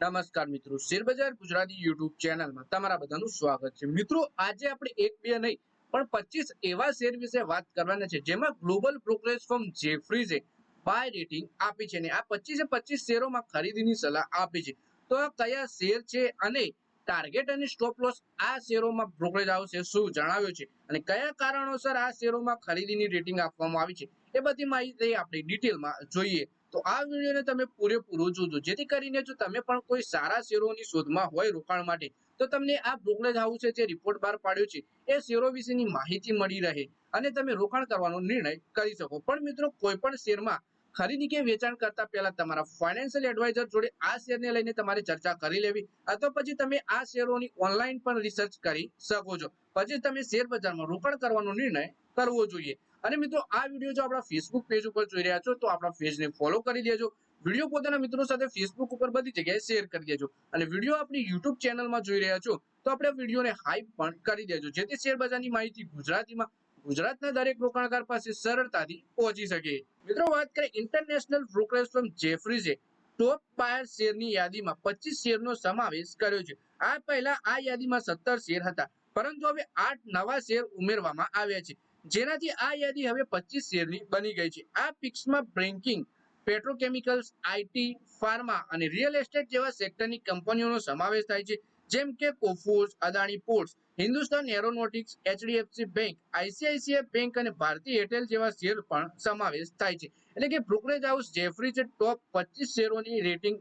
નમસ્કાર મિત્રો, શેરબજાર ગુજરાતી યુટ્યુબ ચેનલમાં તમારા બધાનું સ્વાગત છે. મિત્રો, આજે આપણે એક બે નહીં, પણ પચીસ એવા શેર વિશે વાત કરવાના છે, જેમાં ગ્લોબલ બ્રોકરેજ ફર્મ જેફ્રીઝે બાય રેટિંગ આપી છે અને આ પચીસે પચીસ શેરોમાં ખરીદીની સલાહ આપી છે. તો આ કયા શેર છે અને ટાર્ગેટ અને સ્ટોપ લોસ આ શેરોમાં બ્રોકરેજ આવશે શું જણાવ્યું છે અને કયા કારણોસર આ શેરોમાં ખરીદીની રેટિંગ આપવામાં આવી છે, એ બધી માહિતી આપણે ડિટેલમાં જોઈએ. તો આ વિડીયોને તમે પૂરેપૂરો જોજો. જેથી કરીને જો તમે પણ કોઈ સારા શેરોની શોધમાં હોય રોકાણ માટે, તો તમને આ બ્રોકરેજ હાઉસે જે રિપોર્ટ બહાર પાડ્યો છે, એ શેરો વિશેની માહિતી મળી રહે અને તમે રોકાણ કરવાનો નિર્ણય કરી શકો. પણ મિત્રો, કોઈ પણ શેરમાં ખરીદી કે વેચાણ કરતા પહેલા તમારા ફાઇનાન્શિયલ એડવાઇઝર જોડે આ શેરને લઈને તમારે ચર્ચા કરી લેવી અથવા પછી તમે આ શેરોની ઓનલાઈન પણ રિસર્ચ કરી શકો છો. પછી તમે શેર બજારમાં રોકાણ કરવાનો નિર્ણય કરવો જોઈએ. અને મિત્રો, આ વીડિયો જો આપણા ફેસબુક પેજ ઉપર જોઈ રહ્યા છો, તો આપણા પેજને ફોલો કરી દેજો. વીડિયો પોતાના મિત્રો સાથે ફેસબુક ઉપર બધી જગ્યાએ શેર કરી દેજો. અને વીડિયો આપણી યુટ્યુબ ચેનલમાં જોઈ રહ્યા છો, તો આપણે વિડીયોને હાઈપ પણ કરી દેજો. જેથી શેરબજારની માહિતી ગુજરાતીમાં, ગુજરાતના દરેક રોકાણકાર પાસે સરળતાથી પહોંચી શકે. મિત્રો, વાત કરીએ ઇન્ટરનેશનલ બ્રોકરેજ ફર્મ જેફરીઝે ટોપ બાયર શેરની યાદીમાં પચીસ શેરનો સમાવેશ કર્યો છે. આ પહેલા આ યાદીમાં સત્તર શેર હતા, પરંતુ હવે આઠ નવા શેર ઉમેરવામાં આવ્યા છે. જેનાથી આ યાદી હવે પચીસ શેરની બની ગઈ છે. આ પિક્સમાં બેન્કિંગ પેટ્રોકેમિકલ્સ આઈટી ફાર્મા અને રિયલ એસ્ટેટ જેવા સેક્ટરની કંપનીઓનો સમાવેશ થાય છે. જેમ કે Coforge Adani ports Hindustan aeronautics HDFC bank ICICI bank અને ભારતીય એરટેલ જેવા શેર પણ સમાવેશ થાય છે. એટલે કે બ્રોકરેજ હાઉસ જેફરીઝે ટોપ પચીસ શેરોની રેટિંગ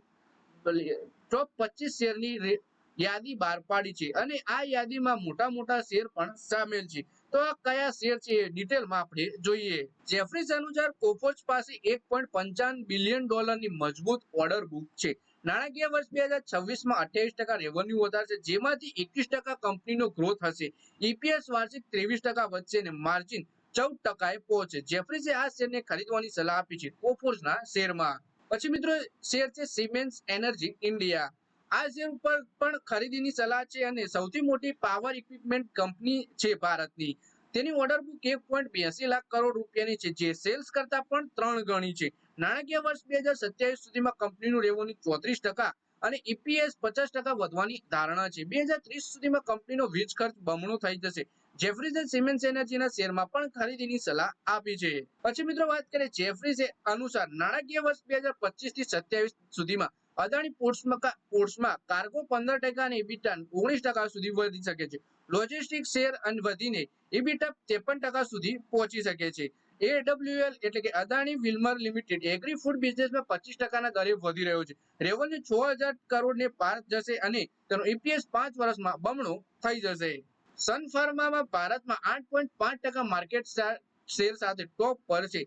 ટોપ પચીસ શેરની યાદી બહાર પાડી છે. અને આ યાદીમાં મોટા મોટા શેર પણ સામેલ છે. તો કયા શેર છે ડિટેલમાં આપણે જોઈએ. જેફરીઝ અનુસાર કોફોર્સ પાસે એક પોઈન્ટ પંચાવન બિલિયન ડોલરની મજબૂત ઓર્ડર બુક છે. નાણાકીય વર્ષ બે હજાર છવ્વીસમાં અઠ્યાવીસ ટકા રેવન્યુ વધારશે, જેમાંથી એકવીસ ટકા કંપનીનો ગ્રોથ હશે. ઈપીએસ વાર્ષિક ત્રેવીસ ટકા વધશે અને માર્જિન ચૌદ ટકાએ પહોંચે. જેફરીઝે આ શેરને ખરીદવાની સલાહ આપી છે કોફોર્સના શેરમાં. પછી મિત્રો, શેર છે સિમેન્સ એનર્જી ઇન્ડિયા આ શેર ઉપર પણ ખરીદીની સલાહ છે અને સૌથી મોટી પાવર ઇક્વિપમેન્ટ કંપની છે ભારતની. તેની ઓર્ડર બુક એક પોઈન્ટ બ્યાસી લાખ કરોડ રૂપિયાની છે. જે સેલ્સ કરતા પણ ત્રણ ગણી છે. નાણાકીય વર્ષ બે હજાર સત્યાવીસ સુધીમાં કંપનીનું રેવન્યુ ચોત્રીસ ટકા અને ઈપીએસ પચાસ ટકા વધવાની ધારણા છે. બે હજાર ત્રીસ સુધીમાં કંપનીનો વીજ ખર્ચ બમણો થઈ જશે. જેફરીઝે સિમેન્સ એનર્જીના શેરમાં પણ ખરીદીની સલાહ આપી છે. પછી મિત્રો વાત કરીએ જેફરીઝે અનુસાર, નાણાકીય વર્ષ બે હજાર પચીસથી સત્યાવીસ સુધીમાં અદાણી પોર્ટ્સમાં કાર્ગો પંદર ટકા અને ઇબીટા ઓગણીસ ટકા સુધી વધી શકે છે. લોજિસ્ટિક શેર અને વધીને ઇબીટા ત્રેપન ટકા સુધી પહોંચી શકે છે. એડબ્લ્યુએલ એટલે કે Adani Wilmar limited agri food બિઝનેસમાં પચીસ ટકાના દરે વધી રહ્યો છે. રેવન્યુ છ હજાર કરોડને પાર જશે અને તેનો ઈપીએસ પાંચ વર્ષમાં બમણો થઈ જશે. સન ફાર્મામાં ભારતમાં આઠ પોઈન્ટ પાંચ ટકા માર્કેટ શેર સાથે ટોપ પર છે.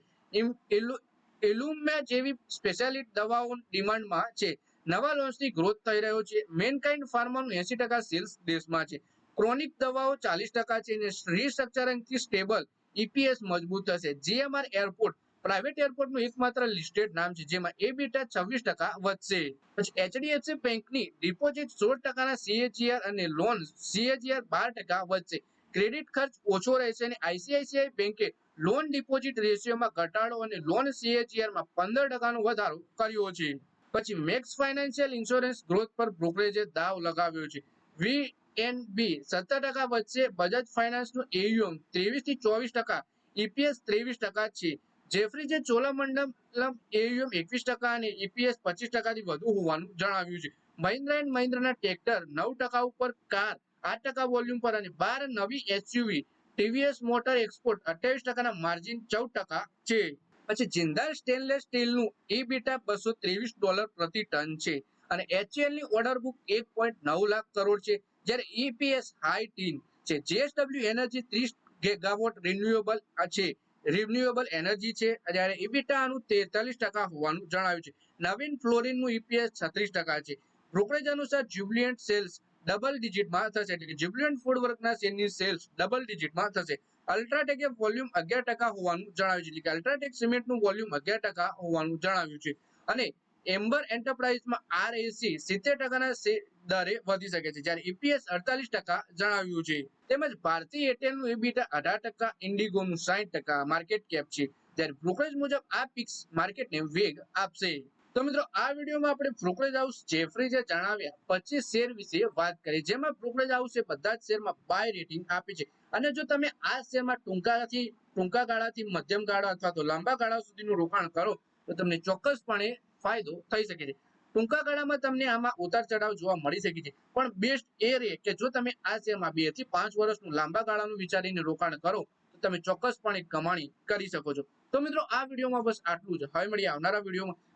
ઇમ- જેવી સ્પેશિયાલિટી દવાઓ ડિમાન્ડમાં છે. નવા લોન્ચથી ગ્રોથ થઈ રહ્યો છે. મેનકાઇન્ડ ફાર્માનું એસી ટકા સેલ્સ દેશમાં છે. ક્રોનિક દવાઓ ચાલીસ ટકા છે અને રીસ્ટ્રક્ચરિંગથી સ્ટેબલ ઈપીએસ મજબૂત થશે જીએમઆર એરપોર્ટ પ્રાઇવેટ એરપોર્ટનું એકમાત્ર લિસ્ટેડ નામ છે. જેમાં એ બીટા છવ્વીસ ટકા વધશે. પછી એચડીએફસી બેંકની ડિપોઝિટ સોળ ટકાના સીએજીઆર અને લોન સીએજીઆર બાર ટકા વધશે. ક્રેડિટ ખર્ચ ઓછો રહેશે અને આઈસીઆઈસીઆઈ બેંકે લોન ડિપોઝિટ રેશિયોમાં ઘટાડો અને લોન સીએજીઆરમાં પંદર ટકાનો વધારો કર્યો છે. પછી મેક્સ ફાઇનાન્શિયલ ઇન્સ્યોરન્સ ગ્રોથ પર બ્રોકરેજે દાવ લગાવ્યો છે. વી એન બી સત્તર ટકા વચ્ચે બજાજ ફાઇનાન્સનું એયુએમ ત્રેવીસથી ચોવીસ ટકા ઈપીએસ ત્રેવીસ ટકા છે. જેફરીજે ચોલામંડલમ એયુએમ એકવીસ ટકા અને ઈપીએસ પચીસ ટકાથી વધુ હોવાનું જણાવ્યું છે. મહિન્દ્રા એન્ડ મહિન્દ્રાના ટ્રેક્ટર નવ ટકા ઉપર કાર, આઠ ટકા વોલ્યુમ પર અને બાર નવી એસયુવી ટીવીએસ મોટર એક્સપોર્ટ અઠ્યાવીસ ટકાના માર્જિન ચૌદ ટકા છે. પછી જિંદાલ સ્ટેનલેસ સ્ટીલનું ઈ બીટા બસો ત્રેવીસ ડોલર પ્રતિ ટન છે. અને એચએલની ઓર્ડર બુક એક પોઈન્ટ નવ લાખ કરોડ છે. જ્યારે ઈપીએસ હાઈ ટીન છે. જેએસડબલ્યુ એનર્જી ત્રીસ ગેગાવોટ રિન્યુએબલ છે. રિન્યુએબલ એનર્જી છે. જ્યારે ઇબીટા આનું તેતાલીસ ટકા હોવાનું જણાવ્યું છે. નવીન ફ્લોરિનનું ઈપીએસ છત્રીસ ટકા છે. બ્રોકરેજ અનુસાર જ્યુબિલિયન્ટ સેલ્સ ડબલ ડિજિટમાં થશે. એટલે કે જ્યુબિલિયન્ટ ફૂડ વર્કના શેરની સેલ્સ ડબલ ડિજિટમાં થશે. અલ્ટ્રાટેકે વોલ્યુમ અગિયાર ટકા હોવાનું જણાવ્યું છે. એટલે કે અલ્ટ્રાટેક સિમેન્ટનું વોલ્યુમ અગિયાર ટકા હોવાનું જણાવ્યું છે. અને એમ્બર એન્ટરપ્રાઇઝમાં આરએસી સિત્તેર ટકાના દરે વધી શકે છે. જ્યારે ઈપીએસ અડતાલીસ ટકા જણાવ્યું છે. તેમજ ભારતીય એરટેલનું એબીટા અઢાર ટકા ઇન્ડિગોનું સાઠ ટકા માર્કેટ કેપ છે. ત્યારે બ્રોકરેજ મુજબ આ પિક્સ માર્કેટને વેગ આપશે. તો મિત્રો, આ વિડીયોમાં આપણે બ્રોકરેજ હાઉસ જેફરીજે જણાવ્યા, પચીસ શેર વિશે વાત કરી. જેમાં બ્રોકરેજ હાઉસે બધા જ શેરમાં બાય રેટિંગ આપી છે. અને જો તમે આ શેરમાં ટૂંકાથી, ટૂંકા ગાળાથી, મધ્યમ ગાળા અથવા તો લાંબા ગાળા સુધીનું રોકાણ કરો, તો તમને ચોક્કસપણે ફાયદો થઈ શકે છે. ટૂંકા ગાળામાં તમને આમાં ઉતાર ચઢાવ જોવા મળી શકે છે. પણ બેસ્ટ એ રહે કે જો તમે આ શેરમાં બેથી પાંચ વર્ષનું લાંબા ગાળાનું વિચારીને રોકાણ કરો, તો તમે ચોક્કસપણે કમાણી કરી શકો છો. તો મિત્રો, આ વિડીયોમાં બસ આટલું જ. હવે મળીએ આવનારા વિડીયોમાં.